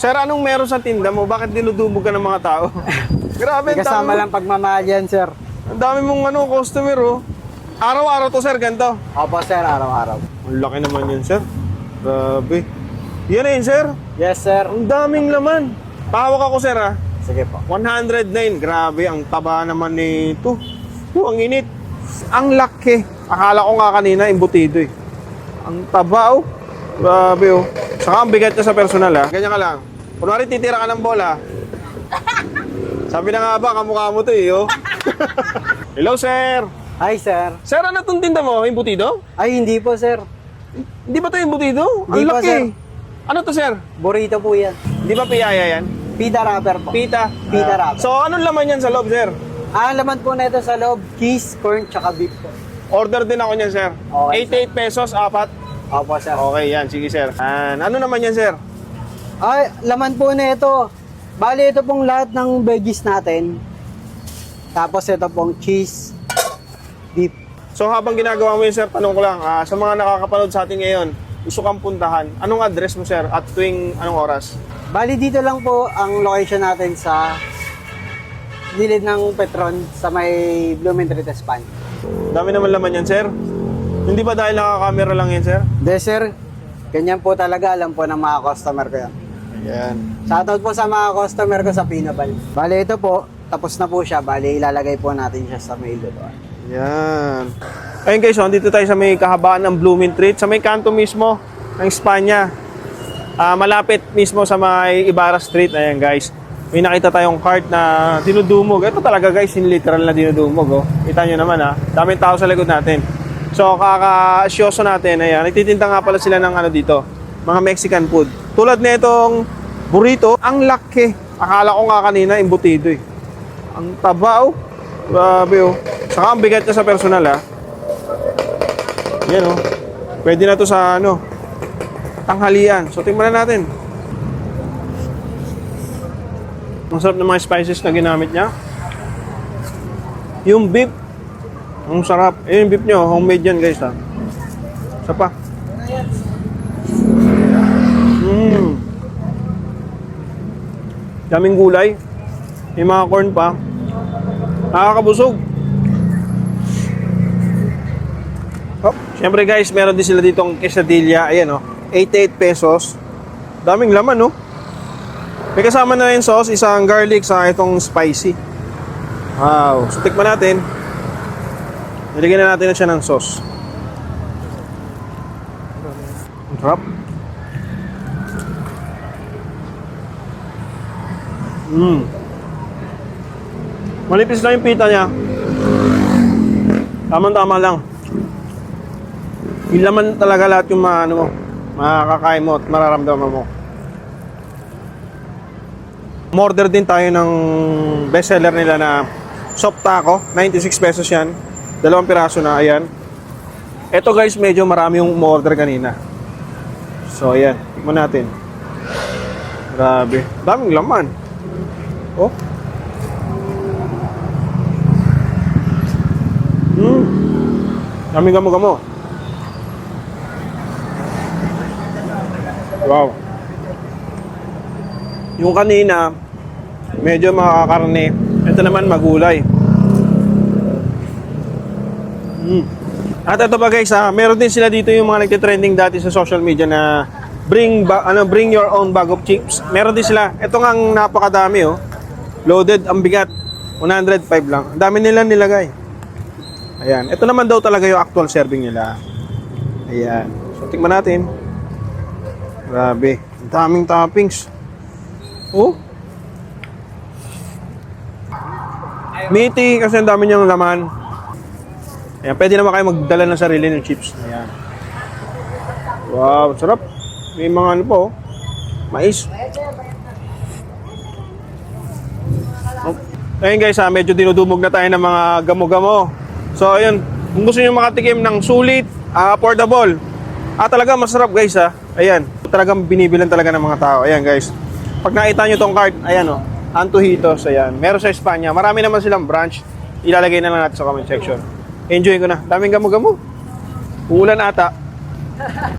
Sir, anong meron sa tinda mo? Bakit dinudumog ka ng mga tao? Grabe, ang Kasama dami, lang pagmamahal yan, sir. ang dami mong ano, customer, oh. Araw-araw to, sir, ganito. Opo, sir, araw-araw. Ang laki naman yun, sir. Grabe. Yan na yun, sir. Yes, sir. Ang daming laman. Pahawak ako, sir, ah. Sige po. 109. Grabe, ang taba naman nito. Oh, ang init. Ang laki. Akala ko nga kanina, imbutido eh. Ang taba, oh. Grabe, oh. Saka ang bigat niya sa personal, ah. Ganyan ka lang. Kunwari, titira ka ng bola. Sabi na nga ba, kamukha mo to eh, oh. Hello, sir. Hi, sir. Sir, ano itong tinda mo? Imbutido? Ay, hindi po, sir. Hindi ba to imbutido? Ang Hindi po, laki. sir. Ano to, sir? Burrito po yan. Di ba piyaya yan? Pita wrapper po. Pita. Pita Ah. wrapper. So, anong laman yan sa loob, sir? Ah, laman po na ito sa loob, cheese, corn, tsaka beef po. Order din ako niyan, sir. Okay, 88 pesos, apat. Opo, sir. Okay, yan. Sige, sir. And, ano naman yan, sir? Ay, laman po na ito. Bali, ito pong lahat ng veggies natin. Tapos ito pong cheese, beef. So, habang ginagawa mo yun, sir, tanong ko lang, ah, sa mga nakakapanood sa atin ngayon, gusto kang puntahan, anong address mo, sir, at tuwing anong oras? Bali, dito lang po ang location natin sa gilid ng Petron sa may Blumentritt Span. Dami naman laman yan, sir. Hindi ba dahil nakakamera lang yan, sir? De, sir, ganyan po talaga alam po ng mga customer ko yan. Ayan. Shoutout po sa mga customer ko sa Pinabal. Bali, ito po, tapos na po siya. Bali, ilalagay po natin siya sa mail lutuan. Yan. Ayun guys, so, dito tayo sa may kahabaan ng Blooming Treat, sa may kanto mismo ng Espanya. Ah, malapit mismo sa may Ibarra Street. Ayan guys. May nakita tayong cart na dinudumog. Ito talaga guys, in literal na dinudumog. Oh. Kita nyo naman ha. Daming tao sa likod natin. So kaka-syoso natin. Ayan. Nagtitinda nga pala sila ng ano dito. Mga Mexican food. Tulad na itong burrito. Ang laki. Akala ko nga kanina, imbutido eh. Ang taba oh. Grabe oh. Saka ang bigat niya sa personal ha. Yan oh. Pwede na to sa ano, tanghalian. So tingnan na natin. Ang sarap ng mga spices na ginamit niya. Yung beef, ang sarap. Eh, yung beef nyo, homemade yan guys ha. Isa pa. Daming gulay. May mga corn pa. Nakakabusog. Oh, Siyempre guys, meron din sila ditong quesadilla. Ayan oh, 88 pesos. Daming laman no. May kasama na yung sauce, isang garlic sa itong spicy. Wow. So tikman natin. Nilagyan na natin na siya ng sauce. Ang sarap. Mmm. Malipis lang yung pita niya. Tama-tama lang. Yung laman talaga lahat yung mga, ano mo, makakakain mo at mararamdaman mo. Order din tayo ng bestseller nila na soft taco. 96 pesos yan. Dalawang piraso na, ayan. Ito guys, medyo marami yung umorder kanina. So, ayan. Tikman natin. Grabe. Daming laman. Oh. Hmm. Daming gamo-gamo. Wow. Yung kanina, medyo makakarne. Ito naman magulay. Mm. At ito pa guys, ha, meron din sila dito yung mga nagte-trending dati sa social media na bring ba, ano bring your own bag of chips. Meron din sila. Ito nga ang napakadami oh. Loaded ang bigat. 105 lang. Ang dami nila nilagay. Ayan. Ito naman daw talaga yung actual serving nila. Ayan. So, tingnan natin. Grabe. Ang daming toppings. Oh. Meaty kasi ang dami niyang laman. Ayan, pwede naman kayo magdala ng sarili ng chips. Ayan. Wow, sarap. May mga ano po, oh. mais. Oh. Ayun guys, ha, medyo dinudumog na tayo ng mga gamo-gamo. So, ayun. Kung gusto nyo makatikim ng sulit, ah, affordable, ah, talaga masarap guys ha. Ayan. Talagang binibilan talaga ng mga tao. Ayan guys. Pag nakita nyo tong card, ayan o. Oh, Antojitos, ayan. Meron sa Espanya. Marami naman silang branch. Ilalagay na lang natin sa comment section. Enjoy ko na. Daming gamo-gamo. Uulan ata.